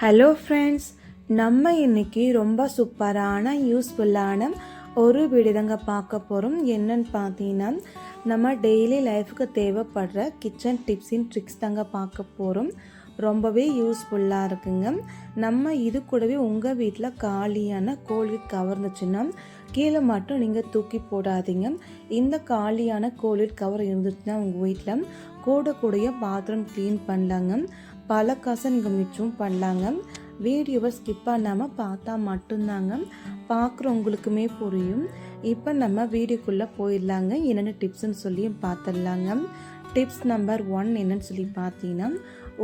Hello friends நம்ம இன்னைக்கு ரொம்ப சூப்பரான யூஸ்ஃபுல்லான ஒரு விடுதங்க பார்க்க போகிறோம் என்னன்னு பார்த்தீங்கன்னா நம்ம டெய்லி லைஃபுக்கு தேவைப்படுற கிச்சன் டிப்ஸின் ட்ரிக்ஸ் தாங்க பார்க்க போகிறோம் ரொம்பவே யூஸ்ஃபுல்லாக இருக்குங்க. நம்ம இது கூடவே உங்கள் வீட்டில் காலியான கோல்கேட் கவர் இருந்துச்சுன்னா கீழே மட்டும் நீங்கள் தூக்கி போடாதீங்க. இந்த காலியான கோல்கேட் கவர் இருந்துச்சுன்னா உங்கள் வீட்டில் கூட கூடயே பாத்ரூம் க்ளீன் பண்ணலாங்க. பல காசை நீங்கள் மிச்சம் பண்ணலாங்க வீடியோவை ஸ்கிப் பண்ணாமல் பார்த்தா மட்டும்தாங்க. பார்க்குறவங்களுக்குமே புரியும். இப்போ நம்ம வீடியோக்குள்ளே போயிடலாங்க. என்னென்ன டிப்ஸ்ன்னு சொல்லி பார்த்துடலாங்க. டிப்ஸ் நம்பர் ஒன் என்னன்னு சொல்லி பார்த்தீங்கன்னா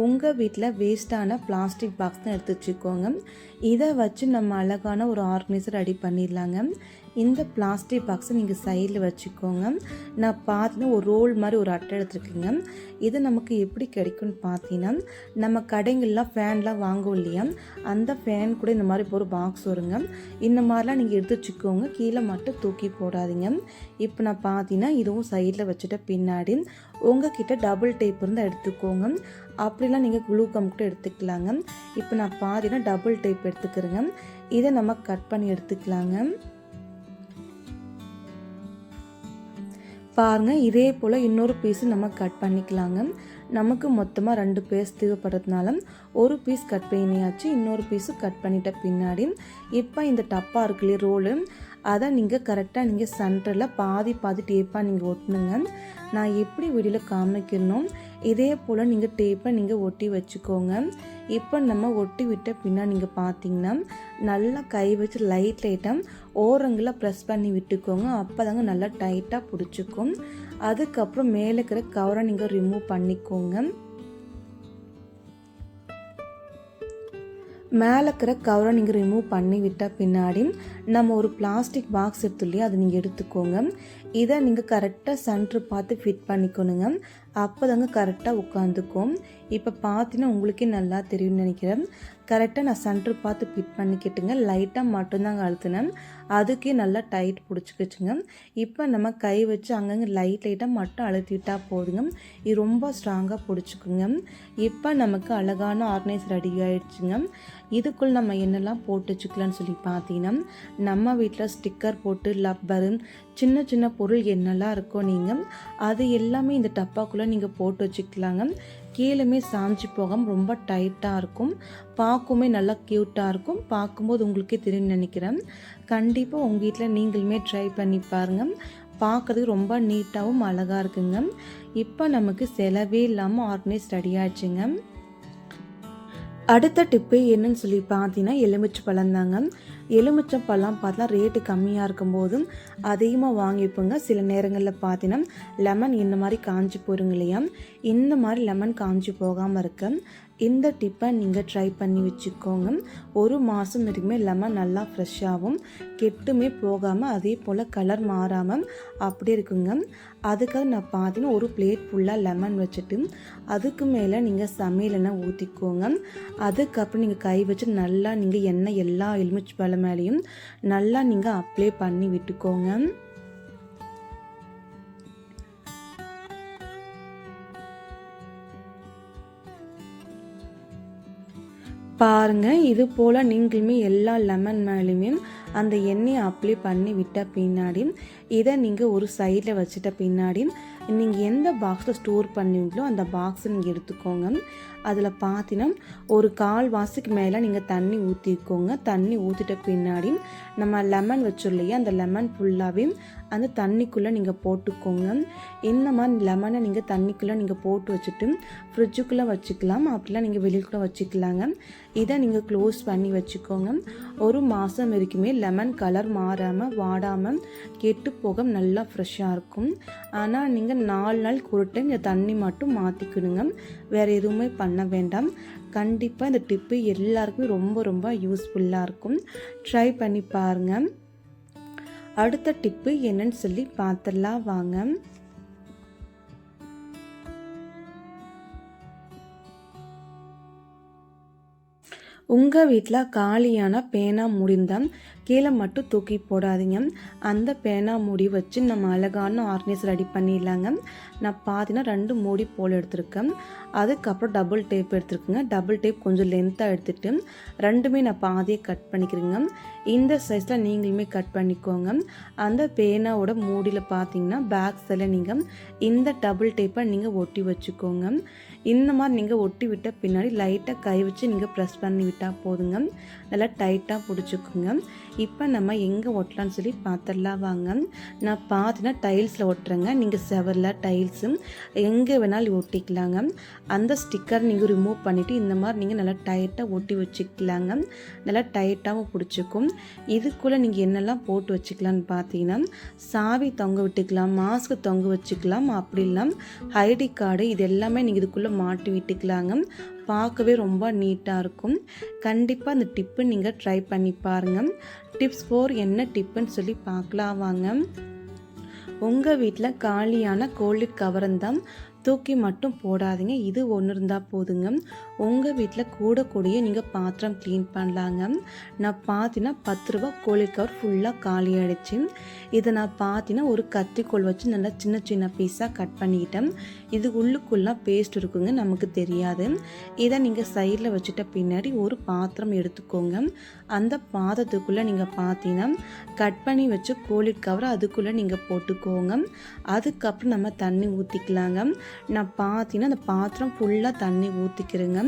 உங்கள் வீட்டில் வேஸ்ட்டான பிளாஸ்டிக் பாக்ஸ் தான் எடுத்து வச்சுக்கோங்க இதை வச்சு நம்ம அழகான ஒரு ஆர்கனைசர் ரெடி பண்ணிடலாங்க. இந்த பிளாஸ்டிக் பாக்ஸை நீங்கள் சைடில் வச்சுக்கோங்க. நான் பார்த்தீங்கன்னா ஒரு ரோல் மாதிரி ஒரு அட்டை எடுத்துருக்கீங்க. இது நமக்கு எப்படி கிடைக்கும்னு பார்த்தீங்கன்னா நம்ம கடைங்கள்லாம் ஃபேன்லாம் வாங்குவோம் இல்லையா? அந்த ஃபேன் கூட இந்த மாதிரி ஒரு பாக்ஸ் வருங்க. இந்த மாதிரிலாம் நீங்கள் எடுத்து வச்சுக்கோங்க கீழே மட்டும் தூக்கி போடாதீங்க. இப்போ நான் பார்த்தீங்கன்னா இதுவும் சைடில் வச்சுட்ட பின்னாடி உங்ககிட்ட டபுள் டேப் இருந்தால் எடுத்துக்கோங்க. அப்படிலாம் நீங்கள் க்ளூ கம் கூட எடுத்துக்கலாங்க. இப்போ நான் பார்த்தீங்கன்னா டபுள் டைப் எடுத்துக்கிறேங்க. இதை நம்ம கட் பண்ணி எடுத்துக்கலாங்க. பாருங்கள் இதே போல் இன்னொரு பீஸு நம்ம கட் பண்ணிக்கலாங்க. நமக்கு மொத்தமாக ரெண்டு பீஸ் தேவைப்படுறதுனால ஒரு பீஸ் கட் பண்ணியாச்சு இன்னொரு பீஸு கட் பண்ணிட்ட பின்னாடி இப்போ இந்த டப்பா இருக்குல்லையே ரோலு அதை நீங்கள் கரெக்டாக நீங்கள் சென்டரில் பாதி பாதி டேப்பாக நீங்கள் ஒட்டணுங்க நான் எப்படி வெளியில் காமிக்கணும்? இதே போல் நீங்கள் டேப்பை நீங்கள் ஒட்டி வச்சுக்கோங்க. இப்போ நம்ம ஒட்டி விட்ட பின்னா நீங்கள் பார்த்தீங்கன்னா நல்லா கை வச்சு லைட் லைட்டாக ஓரங்களை ப்ரெஸ் பண்ணி விட்டுக்கோங்க. அப்போ தாங்க நல்லா டைட்டாக பிடிச்சிக்கும். அதுக்கப்புறம் மேலே இருக்கிற கவரை நீங்கள் ரிமூவ் பண்ணிக்கோங்க. மேலே இருக்கிற கவரை நீங்கள் ரிமூவ் பண்ணி விட்டால் பின்னாடி நம்ம ஒரு பிளாஸ்டிக் பாக்ஸ் எடுத்து அதை நீங்கள் எடுத்துக்கோங்க. இதை நீங்கள் கரெக்டாக சென்ட்ரு பார்த்து ஃபிட் பண்ணிக்கணுங்க. அப்போ தாங்க கரெக்டாக உட்காந்துக்கும். இப்போ பார்த்தீங்கன்னா உங்களுக்கே நல்லா தெரியும்னு நினைக்கிறேன். கரெக்டாக நான் சென்ட்ரு பார்த்து ஃபிட் பண்ணிக்கிட்டுங்க. லைட்டாக மட்டும்தாங்க அழுத்தினேன். அதுக்கே நல்லா டைட் பிடிச்சிக்கிச்சுங்க. இப்போ நம்ம கை வச்சு அங்கங்கே லைட் லைட்டாக மட்டும் அழுத்திட்டா போதுங்க. இது ரொம்ப ஸ்ட்ராங்காக பிடிச்சிக்குங்க. இப்போ நமக்கு அழகான ஆர்கனைஸ் ரெடி ஆயிடுச்சுங்க. இதுக்குள் நம்ம என்னெல்லாம் போட்டு வச்சுக்கலாம்னு சொல்லி பார்த்தீங்கன்னா நம்ம வீட்டில் ஸ்டிக்கர் போட்டு லப்பரு சின்ன சின்ன பொருள் என்னெல்லாம் இருக்கோ நீங்கள் அது எல்லாமே இந்த டப்பாக்குள்ளே நீங்கள் போட்டு வச்சுக்கலாங்க. கீழேமே சாஞ்சி போகாமல் ரொம்ப டைட்டாக இருக்கும். பார்க்குமே நல்லா க்யூட்டாக இருக்கும். பார்க்கும்போது உங்களுக்கே தெரியும் நினைக்கிறேன். கண்டிப்பாக உங்கள் வீட்டில் நீங்களுமே ட்ரை பண்ணி பாருங்கள் பார்க்குறதுக்கு ரொம்ப நீட்டாகவும் அழகாக இருக்குங்க. இப்போ நமக்கு செலவே இல்லாமல் ஆர்கனைஸ் ரெடி ஆச்சுங்க அடுத்த டிப்பு என்னன்னு சொல்லி பார்த்தீங்கன்னா எலுமிச்சை பழம் தாங்க. எலுமிச்சை பழம் பார்த்தா ரேட்டு கம்மியாக இருக்கும்போதும் அதிகமாக வாங்கிப்போங்க. சில நேரங்களில் பார்த்தீங்கன்னா லெமன் இந்த மாதிரி காஞ்சி போயிருங்க இல்லையா? இந்த மாதிரி லெமன் காஞ்சி போகாமல் இருக்க. இந்த டிப்பை நீங்கள் ட்ரை பண்ணி வச்சுக்கோங்க. ஒரு மாதம் வரைக்குமே லெமன் நல்லா ஃப்ரெஷ்ஷாகவும் கெட்டுமே போகாமல் அதே போல் கலர் மாறாமல் அப்படி இருக்குங்க. அதுக்காக நான் பார்த்தீங்கன்னா ஒரு பிளேட் ஃபுல்லாக லெமன் வச்சுட்டு அதுக்கு மேலே நீங்கள் சமையலெண்ணெய் ஊற்றிக்கோங்க அதுக்கப்புறம் நீங்கள் கை வச்சு நல்லா நீங்கள் எண்ணெய் எல்லா எலுமிச்சு பழம் மேலேயும் நல்லா நீங்கள் அப்ளை பண்ணி விட்டுக்கோங்க. பாருங்க இது போல் நீங்களுமே எல்லா லெமன் மேலேயுமே அந்த எண்ணெயை அப்ளை பண்ணி விட்ட பின்னாடி இதை நீங்கள் ஒரு சைடில் வச்சுட்ட பின்னாடி நீங்கள் எந்த பாக்ஸில் ஸ்டோர் பண்ணுவீங்களோ அந்த பாக்ஸை நீங்கள் எடுத்துக்கோங்க. அதில் பார்த்தீங்கன்னா ஒரு கால் வாசிக்கு மேலே நீங்கள் தண்ணி ஊற்றிக்கோங்க தண்ணி ஊற்றிட்ட பின்னாடி நம்ம லெமன் வச்சுருலையே அந்த லெமன் ஃபுல்லாகவே அந்த தண்ணிக்குள்ளே நீங்கள் போட்டுக்கோங்க. இந்த மாதிரி லெமனை நீங்கள் தண்ணிக்குள்ளே நீங்கள் போட்டு வச்சுட்டு ஃப்ரிட்ஜுக்குள்ளே வச்சுக்கலாம். அப்படிலாம் நீங்கள் வெளியுக்குள்ளே வச்சுக்கலாங்க. இதை நீங்கள் க்ளோஸ் பண்ணி வச்சுக்கோங்க. ஒரு மாதம் வரைக்குமே லெமன் கலர் மாறாமல் வாடாமல் கெட்டு போக நல்லா ஃப்ரெஷ்ஷாக இருக்கும். ஆனால் நீங்கள் நாலு நாள் ஒரு டைம் இந்த தண்ணி மட்டும் மாற்றிக்கணுங்க வேறு எதுவுமே பண்ண வேண்டாம். கண்டிப்பாக இந்த டிப்பு எல்லாருக்குமே ரொம்ப ரொம்ப யூஸ்ஃபுல்லாக இருக்கும். ட்ரை பண்ணி பாருங்கள் அடுத்த டிப்பு என்னன்னு சொல்லி பார்த்துடலாம் வாங்க. உங்கள் வீட்டில் காலியான பேனா முடிந்தால் கீழே மட்டும் தூக்கி போடாதீங்க. அந்த பேனா மூடி வச்சு நம்ம அழகான ஆர்கனைஸ் ரெடி பண்ணிடலாங்க. நான் பார்த்தீங்கன்னா ரெண்டு மூடி போல் எடுத்திருக்கேன். அதுக்கப்புறம் டபுள் டேப் எடுத்துருக்குங்க. டபுள் டேப் கொஞ்சம் லென்த்தாக எடுத்துகிட்டு ரெண்டுமே நான் பாதியை கட் பண்ணிக்கிறேங்க. இந்த சைஸில் நீங்களுமே கட் பண்ணிக்கோங்க. அந்த பேனாவோட மூடியில் பார்த்தீங்கன்னா பேக் சைடில் நீங்கள் இந்த டபுள் டேப்பை நீங்கள் ஒட்டி வச்சுக்கோங்க. இந்த மாதிரி நீங்கள் ஒட்டி விட்ட பின்னாடி லைட்டாக கை வச்சு நீங்கள் ப்ரெஸ் பண்ணி விட்டால் போதுங்க. நல்லா டைட்டாக பிடிச்சிக்கோங்க. இப்போ நம்ம எங்கே ஒட்டலாம்னு சொல்லி பார்த்துடலாம் வாங்க. நான் பார்த்தீங்கன்னா டைல்ஸில் ஒட்டுறேங்க. நீங்கள் செவரில் டைல்ஸு எங்கே வேணாலும் ஒட்டிக்கலாங்க. அந்த ஸ்டிக்கர் நீங்கள் ரிமூவ் பண்ணிவிட்டு இந்த மாதிரி நீங்கள் நல்லா டைட்டாக ஒட்டி வச்சுக்கலாங்க. நல்லா டைட்டாகவும் பிடிச்சிக்கும். இதுக்குள்ளே நீங்கள் என்னெல்லாம் போட்டு வச்சுக்கலான்னு பார்த்தீங்கன்னா சாவி தொங்க விட்டுக்கலாம் மாஸ்க் தொங்க வச்சுக்கலாம் அப்படி இல்லாமல் ஐடி கார்டு இது எல்லாமே நீங்கள் இதுக்குள்ளே மாட்டி விட்டுக்கலாங்க. பார்க்கவே ரொம்ப நீட்டாக இருக்கும். கண்டிப்பாக அந்த டிப்பு நீங்கள் ட்ரை பண்ணி பாருங்கள் டிப்ஸ் ஃபோர் என்ன டிப்புன்னு சொல்லி பார்க்கலாம் வாங்க. உங்கள் வீட்டில் காலியான கோழி கவரந்தம் தூக்கி மட்டும் போடாதீங்க. இது ஒன்று இருந்தால் போதுங்க. உங்கள் வீட்டில் கூட கூடிய நீங்கள் பாத்திரம் க்ளீன் பண்ணலாங்க. நான் பார்த்தீங்கன்னா பத்து ரூபா கோழி கவர் ஃபுல்லாக காலி ஆகிடுச்சு இதை நான் பார்த்தீங்கன்னா ஒரு கத்திக்கோள் வச்சு நல்லா சின்ன சின்ன பீஸாக கட் பண்ணிக்கிட்டேன். இது உள்ளுக்குள்ளே பேஸ்ட் இருக்குங்க நமக்கு தெரியாது. இதை நீங்கள் சைடில் வச்சுட்ட பின்னாடி ஒரு பாத்திரம் எடுத்துக்கோங்க. அந்த பாத்திரத்துக்குள்ளே நீங்கள் பார்த்தீங்கன்னா கட் பண்ணி வச்சு கோழி கவர் அதுக்குள்ளே நீங்கள் போட்டுக்கோங்க. அதுக்கப்புறம் நம்ம தண்ணி ஊற்றிக்கலாங்க நான் பார்த்தீங்கன்னா அந்த பாத்திரம் ஃபுல்லாக தண்ணி ஊற்றிக்கிறேங்க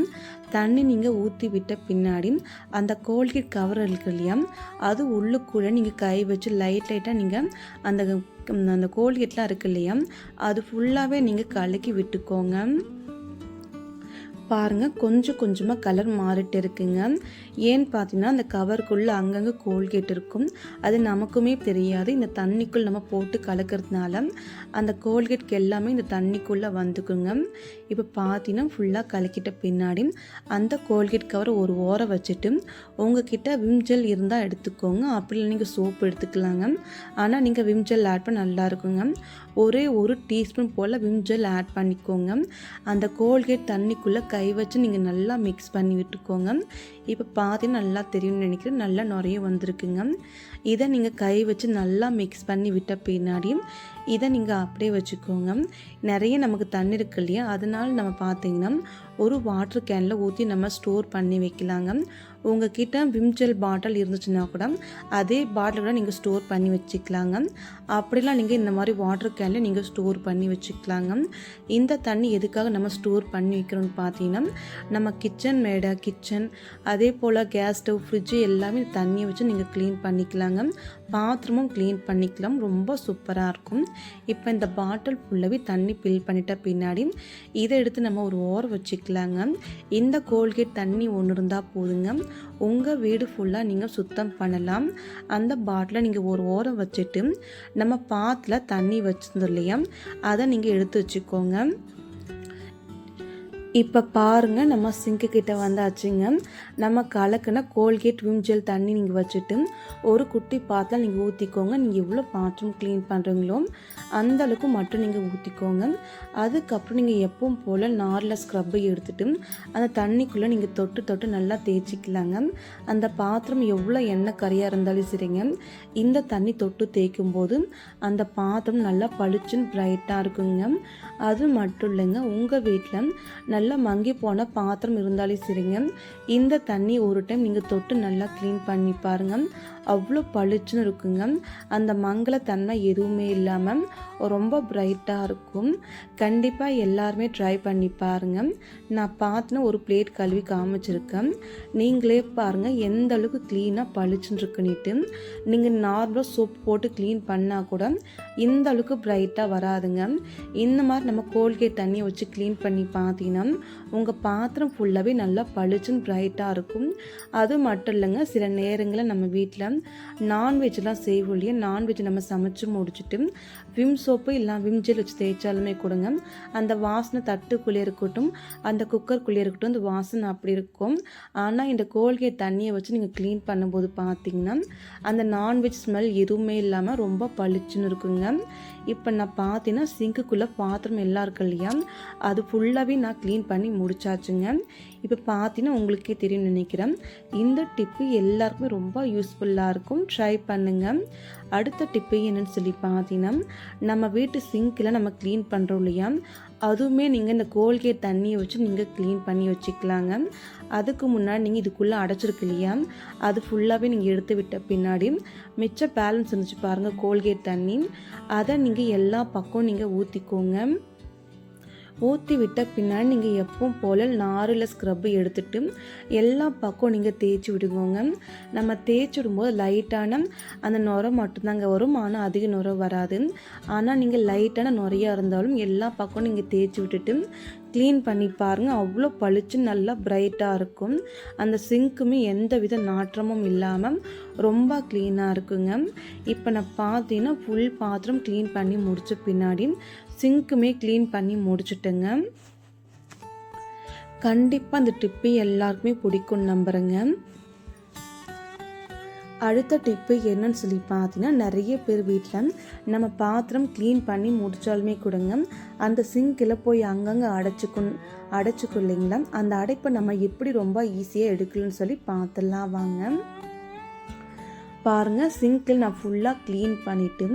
தண்ணி நீங்கள் ஊற்றி விட்ட பின்னாடி அந்த கோல்கேட் கவர் இருக்கு இல்லையா அது உள்ளுக்குள்ளே நீங்கள் கை வச்சு லைட் லைட்டாக நீங்கள் அந்த அந்த கோல்கேட்லாம் இருக்கு இல்லையா அது ஃபுல்லாகவே நீங்கள் கலக்கி விட்டுக்கோங்க. பாருங்கள் கொஞ்சம் கொஞ்சமாக கலர் மாறிட்டு இருக்குங்க. ஏன்னு பார்த்தீங்கன்னா அந்த கவருக்குள்ளே அங்கங்கே கோல்கேட் இருக்கும். அது நமக்குமே தெரியாது. இந்த தண்ணிக்குள் நம்ம போட்டு கலக்கிறதுனால அந்த கோல்கேட்க்கு எல்லாமே இந்த தண்ணிக்குள்ளே வந்துக்குங்க. இப்போ பார்த்தீங்கன்னா ஃபுல்லாக கலக்கிட்ட பின்னாடி அந்த கோல்கேட் கவர் ஒரு ஓரம் வச்சுட்டு உங்ககிட்ட விம்ஜெல் இருந்தால் எடுத்துக்கோங்க. அப்படி நீங்கள் சோப்பு எடுத்துக்கலாங்க. ஆனால் நீங்கள் விம்ஜெல் ஆட் பண்ண நல்லா இருக்குங்க. ஒரே ஒரு டீஸ்பூன் போல் விம்ஜெல் ஆட் பண்ணிக்கோங்க. அந்த கோல்கேட் தண்ணிக்குள்ளே கை வச்சு நீங்கள் நல்லா மிக்ஸ் பண்ணி விட்டுக்கோங்க. இப்போ பார்த்தீங்கன்னா நல்லா தெரியும்னு நினைக்கிறேன். நல்லா நிறைய வந்திருக்குங்க. இதை நீங்கள் கை வச்சு நல்லா மிக்ஸ் பண்ணி விட்ட பின்னாடி இதை நீங்கள் அப்படியே வச்சுக்கோங்க. நிறைய நமக்கு தண்ணி இருக்கு இல்லையா? அதனால் நம்ம பார்த்திங்கன்னா ஒரு வாட்டர் கேனில் ஊற்றி நம்ம ஸ்டோர் பண்ணி வைக்கலாங்க. உங்ககிட்ட விம்ஜெல் பாட்டில் இருந்துச்சுன்னா கூட அதே பாட்டில் கூட நீங்கள் ஸ்டோர் பண்ணி வச்சுக்கலாங்க. அப்படிலாம் நீங்கள் இந்த மாதிரி வாட்டர் கேனில் நீங்கள் ஸ்டோர் பண்ணி வச்சுக்கலாங்க. இந்த தண்ணி எதுக்காக நம்ம ஸ்டோர் பண்ணி வைக்கிறோம்னு பார்த்தீங்கன்னா நம்ம கிச்சன் மேடை கிச்சன் அதே போல் கேஸ் ஸ்டவ் ஃப்ரிட்ஜு எல்லாமே தண்ணியை வச்சு நீங்கள் க்ளீன் பண்ணிக்கலாங்க. பாத்ரூமும் க்ளீன் பண்ணிக்கலாம். ரொம்ப சூப்பராக இருக்கும். இப்போ இந்த பாட்டில் ஃபுல்லாகவே தண்ணி ஃபில் பண்ணிட்ட பின்னாடி இதை எடுத்து நம்ம ஒரு ஓரம் வச்சுக்கலாங்க. இந்த கோல்கேட் தண்ணி ஒன்று இருந்தால் போதுங்க. உங்கள் வீடு ஃபுல்லாக நீங்கள் சுத்தம் பண்ணலாம். அந்த பாட்டிலை நீங்கள் ஒரு ஓரம் வச்சுட்டு நம்ம பாத்தில் தண்ணி வச்சுருந்தோம் இல்லையா? அதை நீங்கள் எடுத்து வச்சுக்கோங்க. இப்போ பாருங்கள் நம்ம சிங்க்கு கிட்டே வந்தாச்சுங்க. நம்ம கலக்குன கோல்கேட் விம் தண்ணி நீங்கள் வச்சுட்டு ஒரு குட்டி பாத்திரம் நீங்கள் ஊற்றிக்கோங்க நீங்கள் எவ்வளோ பாத்திரம் க்ளீன் பண்ணுறீங்களோ அந்த அளவுக்கு மட்டும் நீங்கள் ஊற்றிக்கோங்க அதுக்கப்புறம் நீங்கள் எப்பவும் போல் நாரில் ஸ்க்ரப்பை எடுத்துகிட்டு அந்த தண்ணிக்குள்ளே நீங்கள் தொட்டு தொட்டு நல்லா தேய்ச்சிக்கலாங்க. அந்த பாத்திரம் எவ்வளோ எண்ணெய் கறியாக இருந்தாலும் சரிங்க. இந்த தண்ணி தொட்டு தேய்க்கும் போது அந்த பாத்திரம் நல்லா பளிச்சுன்னு ப்ரைட்டாக இருக்குங்க. அது மட்டும் இல்லைங்க உங்கள் வீட்டில் நல்லா மங்கி போன பாத்திரம் இருந்தாலே சரிங்க. இந்த தண்ணி ஒரு டைம் நீங்கள் தொட்டு நல்லா க்ளீன் பண்ணி பாருங்கள் அவ்வளோ பளிச்சுன்னு இருக்குங்க. அந்த மங்களத்தன்மை எதுவுமே இல்லாமல் ரொம்ப பிரைட்டாக இருக்கும். கண்டிப்பாக எல்லாருமே ட்ரை பண்ணி பாருங்கள் நான் பார்த்துன்னு ஒரு பிளேட் கழுவி காமிச்சிருக்கேன். நீங்களே பாருங்கள் எந்த அளவுக்கு க்ளீனாக பளிச்சுன்னு இருக்குன்னுட்டு நீங்கள் நார்மலாக சோப் போட்டு க்ளீன் பண்ணால் கூட இந்த அளவுக்கு பிரைட்டாக வராதுங்க. இந்த மாதிரி நம்ம கோல்கேட் தண்ணியை வச்சு க்ளீன் பண்ணி பார்த்தீங்கன்னா உங்கள் பாத்திரம் ஃபுல்லாகவே நல்லா பளிச்சுன்னு பிரைட்டாக இருக்கும். அது மட்டும் இல்லைங்க சில நேரங்களில் நம்ம வீட்டில் நான்வெஜ்லாம் செய்வோம் இல்லையா நான்வெஜ் நம்ம சமைச்சு முடிச்சுட்டு விம் சோப் சோப்பு இல்லை விம் ஜெல் வச்சு தேய்ச்சாலுமே கொடுங்க. அந்த வாசனை தட்டுக்குள்ளே இருக்கட்டும் அந்த குக்கருக்குள்ளே இருக்கட்டும் அந்த வாசனை அப்படி இருக்கும். ஆனால் இந்த கோல்கேட் தண்ணியை வச்சு நீங்கள் க்ளீன் பண்ணும்போது பார்த்தீங்கன்னா அந்த நான்வெஜ் ஸ்மெல் எதுவுமே இல்லாமல் ரொம்ப பளிச்சுன்னு இருக்குங்க. இப்போ நான் பார்த்தீங்கன்னா சிங்குக்குள்ளே பாத்திரம் எல்லாம் இருக்கு இல்லையா அது ஃபுல்லாகவே நான் க்ளீன் பண்ணி முடிச்சாச்சுங்க. இப்போ பார்த்தீங்கன்னா உங்களுக்கே தெரியும் நினைக்கிறேன். இந்த டிப்பு எல்லாருக்குமே ரொம்ப யூஸ்ஃபுல்லாக இருக்கும். ட்ரை பண்ணுங்கள் அடுத்த டிப்பு என்னன்னு சொல்லி பார்த்தீங்கன்னா நம்ம வீட்டு சிங்கில் நம்ம க்ளீன் பண்ணுறோம் இல்லையா? அதுவுமே நீங்கள் இந்த கோல்கேட் தண்ணியை வச்சு நீங்கள் க்ளீன் பண்ணி வச்சுக்கலாங்க. அதுக்கு முன்னாடி நீங்கள் இதுக்குள்ளே அடைச்சிருக்கு இல்லையா? அது ஃபுல்லாகவே நீங்கள் எடுத்து விட்ட பின்னாடி மிச்ச பேலன்ஸ் இருந்துச்சு பாருங்கள் கோல்கேட் தண்ணி. அதை நீங்கள் எல்லா பக்கம் நீங்கள் ஊற்றிக்கோங்க ஊற்றி விட்ட பின்னாடி நீங்கள் எப்பவும் போல் நாரில் ஸ்க்ரப்பு எடுத்துட்டு எல்லா பக்கம் நீங்கள் தேய்ச்சி விடுவோங்க நம்ம தேய்ச்சி விடும்போது லைட்டான அந்த நுரை மட்டும்தாங்க வரும். ஆனால் அதிக நுரை வராது. ஆனால் நீங்கள் லைட்டான நுரையாக இருந்தாலும் எல்லா பக்கம் நீங்கள் தேய்ச்சி விட்டுட்டு க்ளீன் பண்ணி பாருங்கள் அவ்வளோ பளிச்சு நல்லா பிரைட்டாக இருக்கும். அந்த சிங்க்குமே எந்த வித நாற்றமும் இல்லாமல் ரொம்ப க்ளீனாக இருக்குங்க. இப்போ நான் பார்த்தீங்கன்னா ஃபுல் பாத்திரம் க்ளீன் பண்ணி முடித்த பின்னாடி சிங்க்குமே க்ளீன் பண்ணி முடிச்சுட்டுங்க. கண்டிப்பாக அந்த டிப்பு எல்லாருக்குமே பிடிக்கும் நம்புகிறேங்க அடுத்த டிப்பு என்னன்னு சொல்லி பார்த்தீங்கன்னா நிறைய பேர் வீட்டில் நம்ம பாத்திரம் க்ளீன் பண்ணி முடித்தாலுமே கொடுங்க அந்த சிங்கில் போய் அங்கங்கே அடைச்சிக்கும் அடைச்சிக்கும் இல்லைங்களா? அந்த அடைப்பை நம்ம எப்படி ரொம்ப ஈஸியாக எடுக்கலன்னு சொல்லி பார்த்துலாம் வாங்க. பாருங்கள் சிங்கில் நான் ஃபுல்லாக க்ளீன் பண்ணிவிட்டு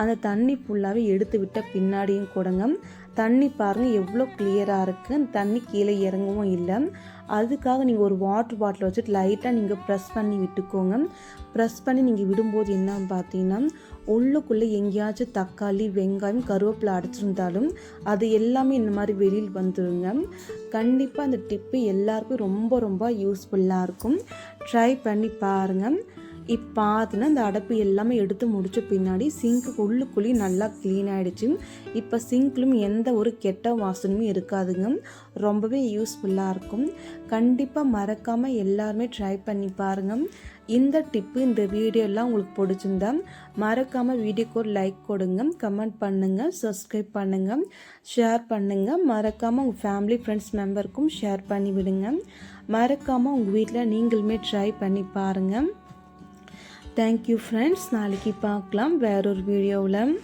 அந்த தண்ணி ஃபுல்லாகவே எடுத்து விட்ட பின்னாடியும் கொடுங்க. தண்ணி பாருங்கள் எவ்வளோ கிளியராக இருக்குது அந்த தண்ணி கீழே இறங்கவும் இல்லை. அதுக்காக நீங்கள் ஒரு வாட்டர் பாட்டில் வச்சுட்டு லைட்டாக நீங்கள் ப்ரெஸ் பண்ணி விட்டுக்கோங்க. ப்ரெஸ் பண்ணி நீங்கள் விடும்போது என்னன்னு பார்த்தீங்கன்னா உள்ளுக்குள்ளே எங்கேயாச்சும் தக்காளி வெங்காயம் கருவேப்பிலை அடிச்சிருந்தாலும் அது எல்லாமே இந்த மாதிரி வெளியில் வந்துடுங்க கண்டிப்பாக அந்த டிப்பு எல்லாருக்கும் ரொம்ப ரொம்ப யூஸ்ஃபுல்லாக இருக்கும். ட்ரை பண்ணி பாருங்கள் இப்போ பார்த்தீங்கன்னா அந்த அடப்பு எல்லாமே எடுத்து முடித்த பின்னாடி சிங்க்கு உள்ளுக்குள்ளி நல்லா க்ளீன் ஆகிடுச்சு இப்போ சிங்க்லும் எந்த ஒரு கெட்ட வாசனையும் இருக்காதுங்க. ரொம்பவே யூஸ்ஃபுல்லாக இருக்கும். கண்டிப்பாக மறக்காமல் எல்லாருமே ட்ரை பண்ணி பாருங்கள் இந்த டிப்பு இந்த வீடியோலாம் உங்களுக்கு பிடிச்சிருந்தா மறக்காமல் வீடியோக்கு ஒரு லைக் கொடுங்க கமெண்ட் பண்ணுங்கள் சப்ஸ்கிரைப் பண்ணுங்கள் ஷேர் பண்ணுங்கள் மறக்காமல் உங்கள் ஃபேமிலி ஃப்ரெண்ட்ஸ் மெம்பருக்கும் ஷேர் பண்ணி விடுங்க மறக்காமல் உங்கள் வீட்டில் நீங்களுமே ட்ரை பண்ணி பாருங்கள் தேங்க்யூ ஃப்ரெண்ட்ஸ் நாளைக்கு பார்க்கலாம். வேறொரு வீடியோவில்.